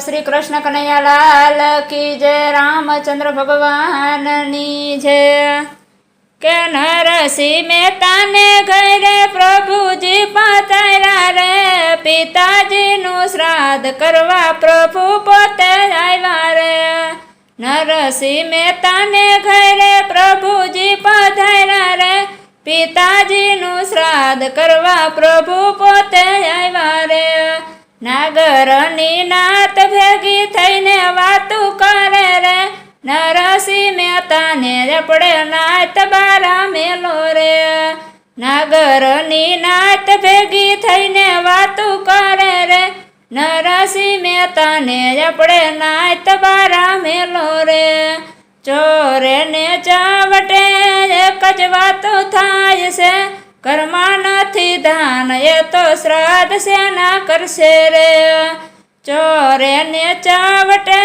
શ્રી કૃષ્ણ કનૈયાલાલ કી જય રામચંદ્ર ભગવાનની જય. કે નરસિંહ મહેતાને ઘરે પ્રભુજી પધાર્યા રે, પિતાજીનું શ્રાદ્ધ કરવા પ્રભુ પોતે આવ્યા રે. નરસિંહ મહેતાને ઘરે પ્રભુજી પધાર્યા રે, પિતાજીનું શ્રાદ્ધ કરવા પ્રભુ પોતે આવ્યા રે. નાગરની નાત નરસિંહ મહેતાને આપણે નાત બારા મેલો રે. નાગરની નાત ભેગી થઈને વાતું કરે રે. નરસિંહ મહેતાને આપણે નાત બારા મેલો રે. ચોરે ને ચાવટે એક જ વાતો થાય છે. કર્મા નથી ધાન એ તો શ્રાદ્ધ સેના કરશે રે. ચોરે ને ચાવટે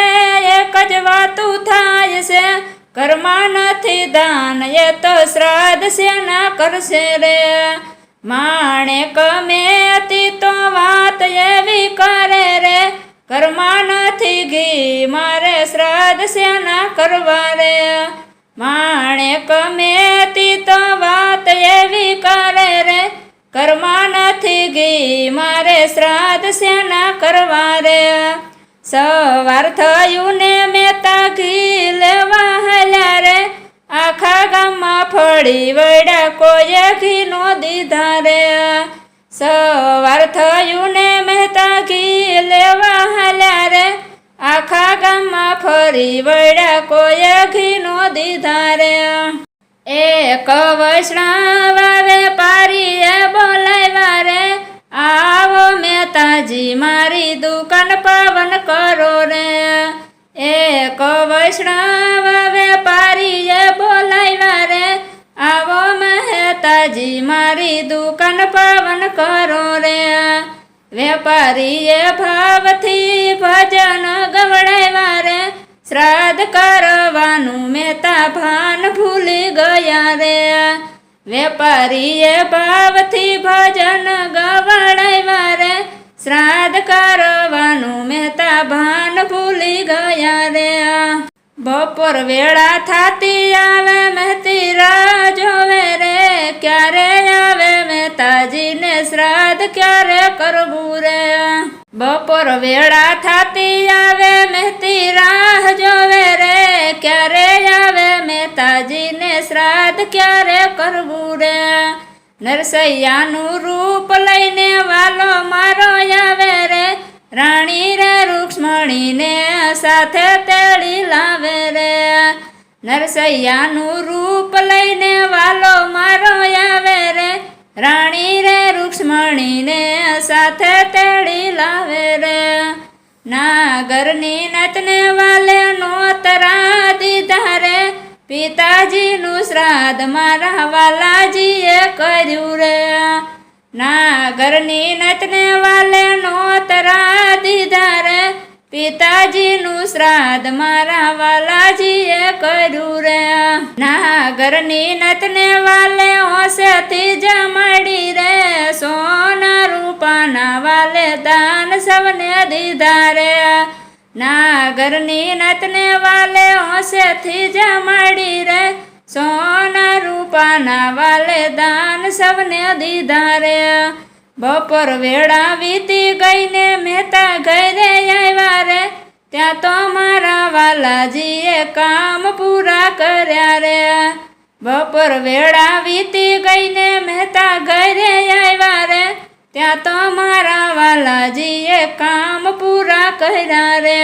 એક જ વાતું થાય છે. કર્મા નથી દાન એ તો શ્રાદ્ધ સેના કરશે રે માણે કમે હતી તો વાત એવી કરે રે કર્મા નથી ઘી મારે શ્રાદ્ધ સેના કરવા રે માણે કમે હતી તો વાત એવી કરે રે કર્મા નથી ઘી મારે શ્રાદ્ધ સેના કરવા રે સવાર થયું ને મેતા ઘી ગામમાં વડા કોઈ ઘી નો દીધા રે સવાર થયું ને મહેતા ઘી લેવા હાલ્યા રે આખા ગામમાં ફરી વડા કોઈ ઘી નો દીધા રે એક વૈષ્ણવ વેપારીએ બોલાવ્યા રે આવો મહેતાજી, મારી દુકાન પાવન કરો રે. એક વૈષ્ણવ મહેતાજી મારી દુકાન પાવન કરો રે. વેપારીએ ભાવથી ભજન ગવડાવ્યા રે. શ્રાદ્ધ કરવાનું મેતા ભાન ભૂલી ગયા રે. વેપારીએ ભાવથી ભજન ગવડાવ્યા રે. શ્રાદ્ધ કરવાનું મેતા ભાન ભૂલી ગયા રે. બપોર વેળા થાતી આવે, મહેતી રાહ જોવે ક્યારે આવે મહેતાજીને શ્રાદ્ધ, ક્યારે કરવું રે? બપોર વેળા થાતી આવે, મહેતી રાહ જોવે રે. ક્યારે આવે મહેતાજીને શ્રાદ્ધ, ક્યારે કરવું રે? નરસૈયાનું રૂપ લઈને વાલો મારો આવે રે. રાણી રે, રૂક્ષ્મણીને સાથે તેડી લાવે રે. નરસૈયાનું રૂપ લઈને વાલો મારો આવે રે. રાણી રે રૂક્ષ્મણીને સાથે તેડી લાવે રે. નાગરની નતને વાલે નોતરા દીધા રે પિતાજીનું શ્રાદ્ધ મારા વાલાજીએ કર્યું રે. નાગરની નતને વાલે નોતરા દીધા રે પિતાજીનું શ્રાદ્ધ મારા વાલાજીએ કર્યું રે નાગરની નતને વાલે હોશેથી જમાડી રે. સોના રૂપાના વાલે દાન સવને દીધા રે. નાગરની નતને વાલે હોશેથી જમાડી રે. સોના રૂપાના વાલે દાન સવને દીધા રે. બપોર વેળા વીતી ગઈને મહેતા ઘરે આવ્યા રે. ત્યાં તો મારા વાલાજીએ કામ પૂરા કર્યા રે. બપોર વેળા વીતી ગઈને મહેતા ઘરે આવ્યા રે. ત્યાં તો મારા વાલાજીએ કામ પૂરા કર્યા રે.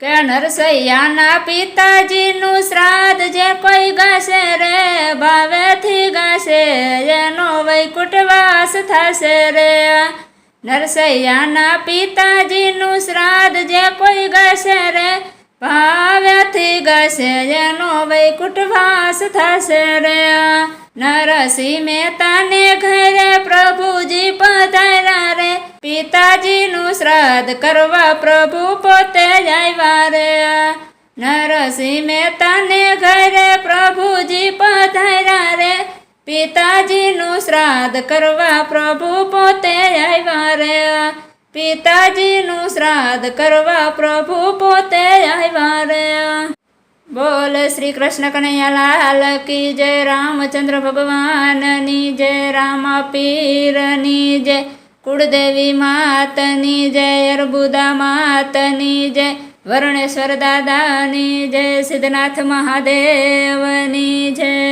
કે નરસૈયાના પિતાજીનું શ્રાદ્ધ જે કોઈ ગાશે રે, ભાવેથી ગાશે, એનો વૈકુટવાસ થશે રે. નરસૈયાના પિતાજીનું શ્રાદ્ધ જે કોઈ ગશે રે ભાવેથી ગશે જેનો વૈકુટવાસ થશે રે. નરસિંહ મહેતાને ઘરે પ્રભુજી પધાર્યા રે, પિતાજીનું શ્રાદ્ધ કરવા પ્રભુ પોતે આવ્યા રે. નરસિંહ મહેતાને ઘરે પિતાજીનું શ્રાદ્ધ કરવા પ્રભુ પોતે આવ્યા રે પિતાજીનું શ્રાદ્ધ કરવા પ્રભુ પોતે આવ્યા રે બોલ શ્રી કૃષ્ણ કનૈયાલાલ કી જય, રામચંદ્ર ભગવાનની જય, રામ પીરની જય, કુળદેવી માતની જય, અર્બુદા માતની જય, વર્ણેશ્વર દાદાની જય, સિદ્ધનાથ મહાદેવની જય.